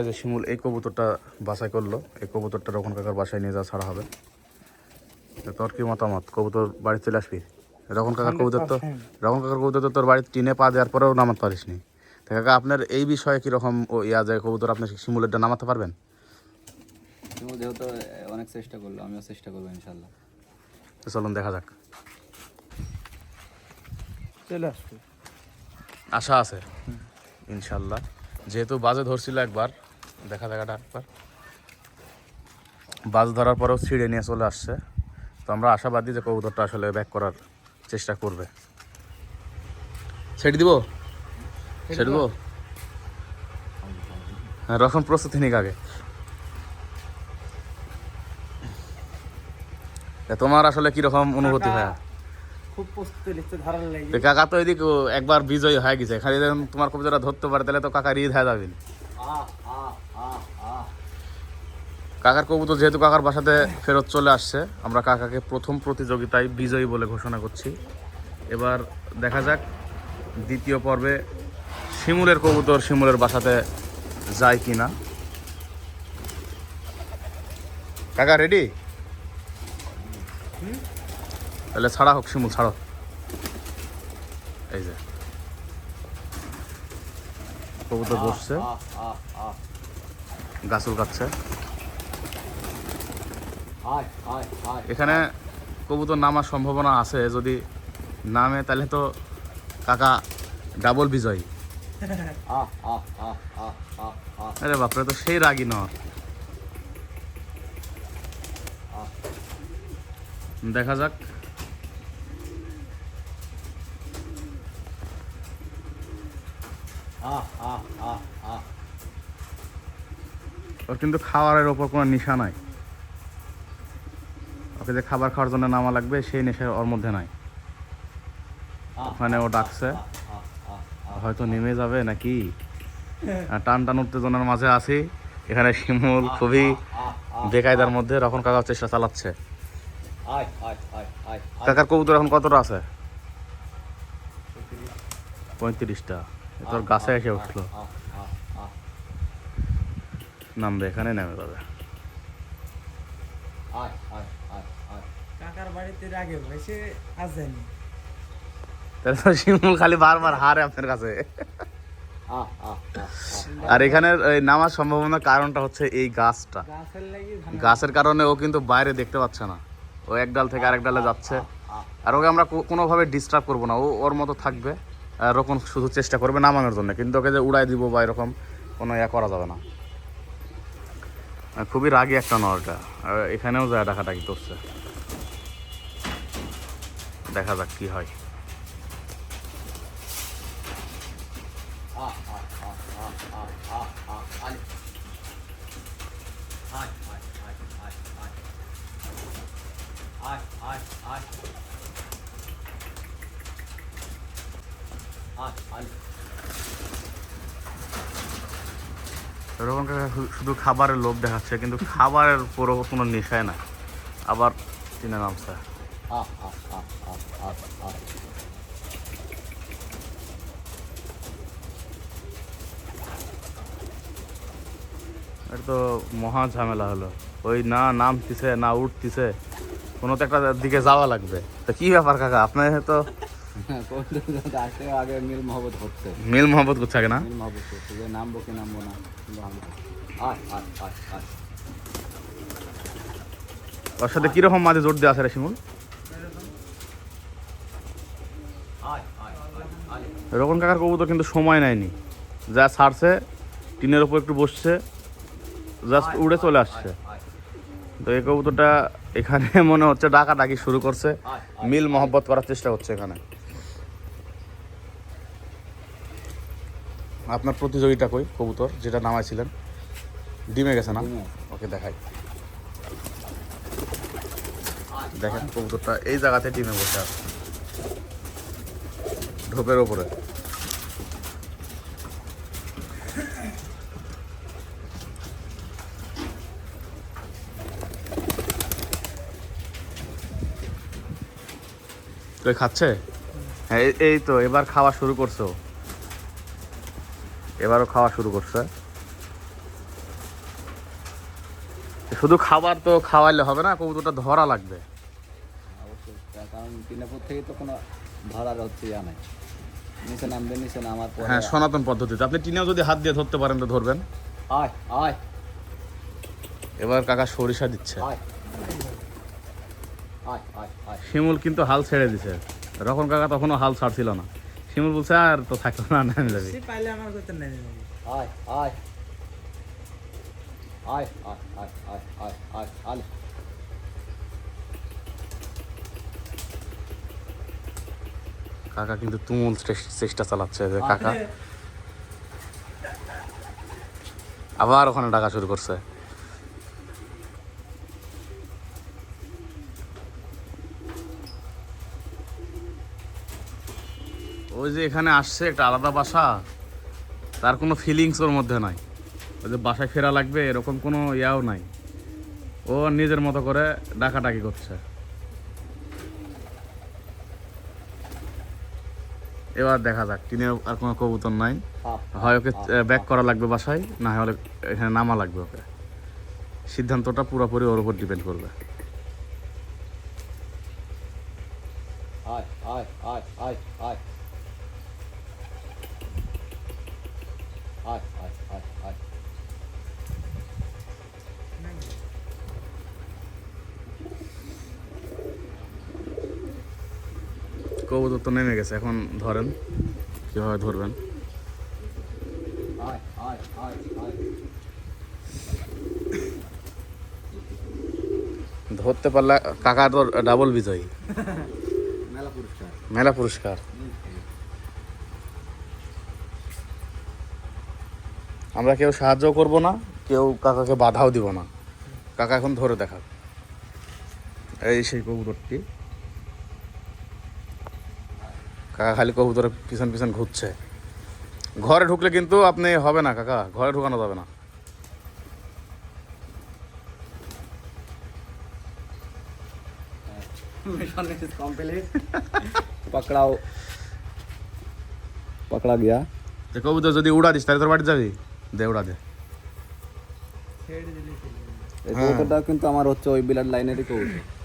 এই যে শিমুল এই কবুতরটা বাছাই করল এই কবুতরটা রকম কাকার বাসায় নিয়ে যাওয়া ছাড়া হবে। তো তোর কি মতামত? কবুতর বাড়ি চলে আসবি? রকম কাকার কবুতর তো রকম কাকার কবুতর তো তোর বাড়িতে টিনে পা দেওয়ার পরেও নামাতে পারিস নি তো কাকা আপনার এই বিষয়ে কীরকম ও ইয়া যায় কবুতর আপনি শিমুলেরটা নামাতে পারবেন? যেহেতু অনেক চেষ্টা করল আমিও চেষ্টা করব ইনশাল্লাহ। চলুন দেখা যাক। চলে আসবে। আশা আছে। ইনশাল্লাহ। যেহেতু বাজে ধরছিল একবার দেখা দেখাটা একবার। বাজ ধরার পরেও ছিঁড়ে নিয়ে চলে আসছে। তো আমরা আশাবাদী যে কবুতরটা আসলে ব্যাক করার চেষ্টা করবে। ছেড়ে দিব? ছেড়ে দিব? হ্যাঁ রকম প্রস্তুতি নিক আগে। তোমার আসলে কীরকম অনুভূতি হয় খুব প্রস্তুতি লিখতে ধারার লাগে কাকা তো এদিকে একবার বিজয়ী হয়ে গেছে। খালি তোমার কবুতরটা ধরতে পারে তাহলে তো কাকা রিদ হয়ে যাবে কাকার কবুতর যেহেতু কাকার বাসাতে ফেরত চলে আসছে, আমরা কাকাকে প্রথম প্রতিযোগিতায় বিজয়ী বলে ঘোষণা করছি। এবার দেখা যাক দ্বিতীয় পর্বে শিমুলের কবুতর শিমুলের বাসাতে যায় কি না কাকা রেডি তাহলে ছাড়া হোক, শিমুল, ছাড়ো। এই যে। কবুতর বসছে। গাছুল কাটছে। এখানে কবুতর নামার সম্ভাবনা আছে। যদি নামে তাহলে তো কাকা ডাবল বিজয়ী। আরে বাপরে তো সেই রাগি নর দেখা যাক। ওর কিন্তু খাবারের ওপর কোনো নেশা নাই। ওকে যে খাবার খাওয়ার জন্য নামা লাগবে, সেই নেশা ওর মধ্যে নাই। ওখানে ও ডাকছে। হয়তো নেমে যাবে নাকি? টান টান উত্তেজনার মাঝে আছি। এখানে শিমুল খুবই বেকায়দার মধ্যে রখন কাকার চেষ্টা চালাচ্ছে। কাকার কবুতর এখন কতটা আছে? পঁয়ত্রিশটা। তোর গাছে এসে উঠল। নামবে এখানে নেমে যাবে কাকার বাড়িতে রাগে হয়েছে আজ তাহলে শিমুল খালি বারবার হারে আপনার কাছে। আর এখানে নামার সম্ভাবনার কারণটা হচ্ছে এই গাছটা। গাছের কারণে ও কিন্তু বাইরে দেখতে পাচ্ছে না। ও এক ডাল থেকে আরেক ডালে যাচ্ছে। আর ওকে আমরা কোনোভাবে ডিস্টার্ব করব না। ও ওর মতো থাকবে। আর ওরকম শুধু চেষ্টা করবে নামানোর জন্য কিন্তু ওকে যে উড়াই দিব বা এরকম কোনো ইয়া করা যাবে না খুবই রাগি একটা নরটা এখানেও যায় ডাকাডাকি করছে দেখা যাক কি হয় এরকম কাকা শুধু খাবারের লোভ দেখাচ্ছে কিন্তু খাবারের পুরো কোনো নেশায় না। আবার চিনে নামছে। এটা তো মহা ঝামেলা হলো। ওই না নামতিছে না উঠতিছে কোনো তো একটা দিকে যাওয়া লাগবে। তো কি ব্যাপার কাকা? আপনার তো আগে মিল মহব্বত হচ্ছে। মিল মোহাম্মত করছে আগে না? মিল মহব্বত হচ্ছে যে নামবো কি নামবো না আয় আয় আয় আয়। ওর সাথে কীরকম মাঝে জোর দেওয়া আছে রে শিমুল? রকম কাকার কবুতর কিন্তু সময় নেয়নি। যা ছাড়ছে টিনের ওপর একটু বসছে জাস্ট উড়ে চলে আসছে। তো এই কবুতরটা এখানে মনে হচ্ছে ডাকা ডাকি শুরু করছে। মিল মহব্বত করার চেষ্টা হচ্ছে এখানে। আপনার প্রতিযোগিতা কই? কবুতর যেটা নামাইছিলেন। ডিমে গেছে না? ওকে দেখাই। দেখেন কবুতরটা এই জায়গাতে ডিমে বসে আছে। ঢোপের ওপরে। তো খাচ্ছে? হ্যাঁ এই তো এবার খাওয়া শুরু করছ। এবারও খাওয়া শুরু করছে। শুধু খাবার তো খাওয়াইলে হবে না কবুতরটা ধরা লাগবে। অবশ্যই। কারণ টিনাপুর থেকে তো কোনো ধরার হচ্ছে ইয়া নাই। নিচে নামবে নিচে নামার পরে হ্যাঁ সনাতন পদ্ধতিতে। আপনি টিনেও যদি হাত দিয়ে ধরতে পারেন তো ধরবেন। আয় আয়। এবার কাকা সরিষা দিচ্ছে। আয়। আয় আয় আয়। শিমুল কিন্তু হাল ছেড়ে দিছে। রখন কাকা তখনও হাল ছাড়ছিল না। শিমুল বলছে আর তো থাকল না নেমে যাবি সে পাইলে আমার কথা নেই নেই আয় আয়। আয় আয় আয় আয় আয় আয় আয়। কাকা কিন্তু তুমুল চেষ্টা চালাচ্ছে যে কাকা আবার ওখানে ডাকা শুরু করছে। ওই যে এখানে আসছে একটা আলাদা বাসা, তার কোনো ফিলিংস ওর মধ্যে নাই। ওই যে বাসায় ফেরা লাগবে, এরকম কোনো ইয়াও নাই। ও নিজের মতো করে ডাকাডাকি করছে। এবার দেখা যাক, টিনের আর কোনো কবুতর নাই। হয় ওকে ব্যাক করা লাগবে বাসায়, না হলে এখানে নামা লাগবে ওকে। সিদ্ধান্তটা পুরোপুরি ওর উপর ডিপেন্ড করবে। আয় আয় আয় আয় আয় আয় আয় আয় কবুতর তো নেমে গেছে, এখন ধরেন, কীভাবে ধরবেন? ধরতে পারলে কাকা তো ডাবল বিজয়ী। মেলা পুরস্কার। আমরা কেউ সাহায্য করব না, কেউ কাকাকে বাধাও দিব না। কাকা এখন ধরে দেখা এই সেই কবুতরটি। কাকা খালি কবুতরে পিছন পিছন ঘুরছে। ঘরে ঢুকলে কিন্তু আপনি হবে না কাকা ঘরে ঢুকানো যাবে না। গিয়া। কবুতর যদি উড়া দিস তাহলে তোর বাড়ি যাবি? দে উড়া দে। হ্যাঁ। কিন্তু আমার হচ্ছে ওই বিলাট লাইনেরই কবুতর।